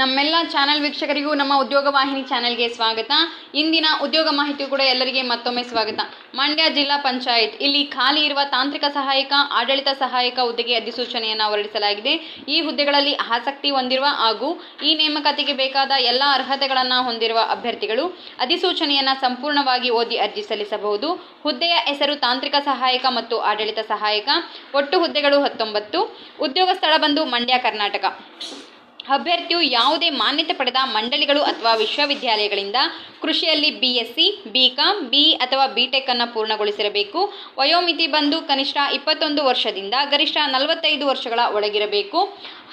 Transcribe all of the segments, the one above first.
ನಮ್ಮೆಲ್ಲ ಚಾನೆಲ್ ವೀಕ್ಷಕರಿಗೂ ನಮ್ಮ ಉದ್ಯೋಗ ವಾಹಿನಿ ಚಾನೆಲ್ಗೆ ಸ್ವಾಗತ. ಇಂದಿನ ಉದ್ಯೋಗ ಮಾಹಿತಿ ಕೂಡ ಎಲ್ಲರಿಗೆ ಮತ್ತೊಮ್ಮೆ ಸ್ವಾಗತ. ಮಂಡ್ಯ ಜಿಲ್ಲಾ ಪಂಚಾಯತ್, ಇಲ್ಲಿ ಖಾಲಿ ಇರುವ ತಾಂತ್ರಿಕ ಸಹಾಯಕ, ಆಡಳಿತ ಸಹಾಯಕ ಹುದ್ದೆಗೆ ಅಧಿಸೂಚನೆಯನ್ನು ಹೊರಡಿಸಲಾಗಿದೆ. ಈ ಹುದ್ದೆಗಳಲ್ಲಿ ಆಸಕ್ತಿ ಹೊಂದಿರುವ ಹಾಗೂ ಈ ನೇಮಕಾತಿಗೆ ಬೇಕಾದ ಎಲ್ಲ ಅರ್ಹತೆಗಳನ್ನು ಹೊಂದಿರುವ ಅಭ್ಯರ್ಥಿಗಳು ಅಧಿಸೂಚನೆಯನ್ನು ಸಂಪೂರ್ಣವಾಗಿ ಓದಿ ಅರ್ಜಿ ಸಲ್ಲಿಸಬಹುದು. ಹುದ್ದೆಯ ಹೆಸರು ತಾಂತ್ರಿಕ ಸಹಾಯಕ ಮತ್ತು ಆಡಳಿತ ಸಹಾಯಕ. ಒಟ್ಟು ಹುದ್ದೆಗಳು ಹತ್ತೊಂಬತ್ತು. ಉದ್ಯೋಗ ಸ್ಥಳ ಬಂದು ಮಂಡ್ಯ, ಕರ್ನಾಟಕ. ಅಭ್ಯರ್ಥಿಯು ಯಾವುದೇ ಮಾನ್ಯತೆ ಪಡೆದ ಮಂಡಳಿಗಳು ಅಥವಾ ವಿಶ್ವವಿದ್ಯಾಲಯಗಳಿಂದ ಕೃಷಿಯಲ್ಲಿ B S B com B ಅಥವಾ ಬಿ ಟೆಕ್ಕನ್ನು ಪೂರ್ಣಗೊಳಿಸಿರಬೇಕು. ವಯೋಮಿತಿ ಬಂದು ಕನಿಷ್ಠ ಇಪ್ಪತ್ತೊಂದು ವರ್ಷದಿಂದ ಗರಿಷ್ಠ ನಲವತ್ತೈದು ವರ್ಷಗಳ ಒಳಗಿರಬೇಕು.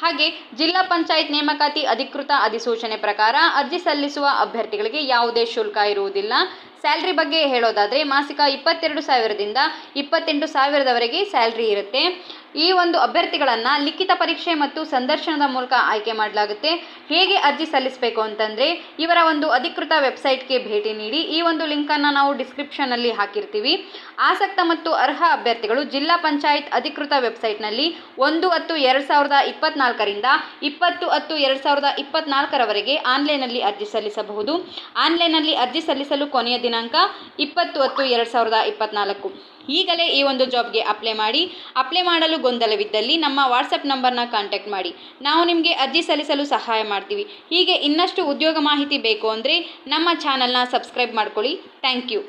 ಹಾಗೆ ಜಿಲ್ಲಾ ಪಂಚಾಯತ್ ನೇಮಕಾತಿ ಅಧಿಕೃತ ಅಧಿಸೂಚನೆ ಪ್ರಕಾರ ಅರ್ಜಿ ಸಲ್ಲಿಸುವ ಅಭ್ಯರ್ಥಿಗಳಿಗೆ ಯಾವುದೇ ಶುಲ್ಕ ಇರುವುದಿಲ್ಲ. ಸ್ಯಾಲ್ರಿ ಬಗ್ಗೆ ಹೇಳೋದಾದರೆ ಮಾಸಿಕ ಇಪ್ಪತ್ತೆರಡು ಸಾವಿರದಿಂದ ಇಪ್ಪತ್ತೆಂಟು ಸಾವಿರದವರೆಗೆ ಸ್ಯಾಲ್ರಿ ಇರುತ್ತೆ. ಈ ಒಂದು ಅಭ್ಯರ್ಥಿಗಳನ್ನು ಲಿಖಿತ ಪರೀಕ್ಷೆ ಮತ್ತು ಸಂದರ್ಶನದ ಮೂಲಕ ಆಯ್ಕೆ ಮಾಡಲಾಗುತ್ತೆ. ಹೇಗೆ ಅರ್ಜಿ ಸಲ್ಲಿಸಬೇಕು ಅಂತಂದರೆ ಇವರ ಒಂದು ಅಧಿಕೃತ ವೆಬ್ಸೈಟ್ಗೆ ಭೇಟಿ ನೀಡಿ ಈ ಒಂದು ಲಿಂಕನ್ನು ನಾವು ಡಿಸ್ಕ್ರಿಪ್ಷನಲ್ಲಿ ಹಾಕಿರ್ತೀವಿ. ಆಸಕ್ತ ಮತ್ತು ಅರ್ಹ ಅಭ್ಯರ್ಥಿಗಳು ಜಿಲ್ಲಾ ಪಂಚಾಯತ್ ಅಧಿಕೃತ ವೆಬ್ಸೈಟ್ನಲ್ಲಿ ಒಂದು ಹತ್ತು ಎರಡು ಸಾವಿರದ ಇಪ್ಪತ್ನಾಲ್ಕರಿಂದ ಇಪ್ಪತ್ತು ಹತ್ತು ಎರಡು ಸಾವಿರದ ಇಪ್ಪತ್ನಾಲ್ಕರವರೆಗೆ ಆನ್ಲೈನಲ್ಲಿ ಅರ್ಜಿ ಸಲ್ಲಿಸಬಹುದು. ಆನ್ಲೈನಲ್ಲಿ ಅರ್ಜಿ ಸಲ್ಲಿಸಲು ಕೊನೆಯ ದಿನಾಂಕ ಇಪ್ಪತ್ತು ಹತ್ತು ಎರಡು ಸಾವಿರದ ಇಪ್ಪತ್ನಾಲ್ಕು. ಈಗಲೇ ಈ ಒಂದು ಜಾಬ್ಗೆ ಅಪ್ಲೈ ಮಾಡಿ ಅಪ್ಲೈ ಮಾಡಲು ಗೊಂದಲವಿದ್ದಲ್ಲಿ ನಮ್ಮ ವಾಟ್ಸಪ್ ನಂಬರ್ನ ಕಾಂಟ್ಯಾಕ್ಟ್ ಮಾಡಿ. ನಾವು ನಿಮಗೆ ಅರ್ಜಿ ಸಲ್ಲಿಸಲು ಸಹಾಯ ಮಾಡ್ತೀವಿ. ಹೀಗೆ ಇನ್ನಷ್ಟು ಉದ್ಯೋಗ ಮಾಹಿತಿ ಬೇಕು ಅಂದರೆ ನಮ್ಮ ಚಾನಲ್ನ ಸಬ್ಸ್ಕ್ರೈಬ್ ಮಾಡ್ಕೊಳ್ಳಿ. Thank you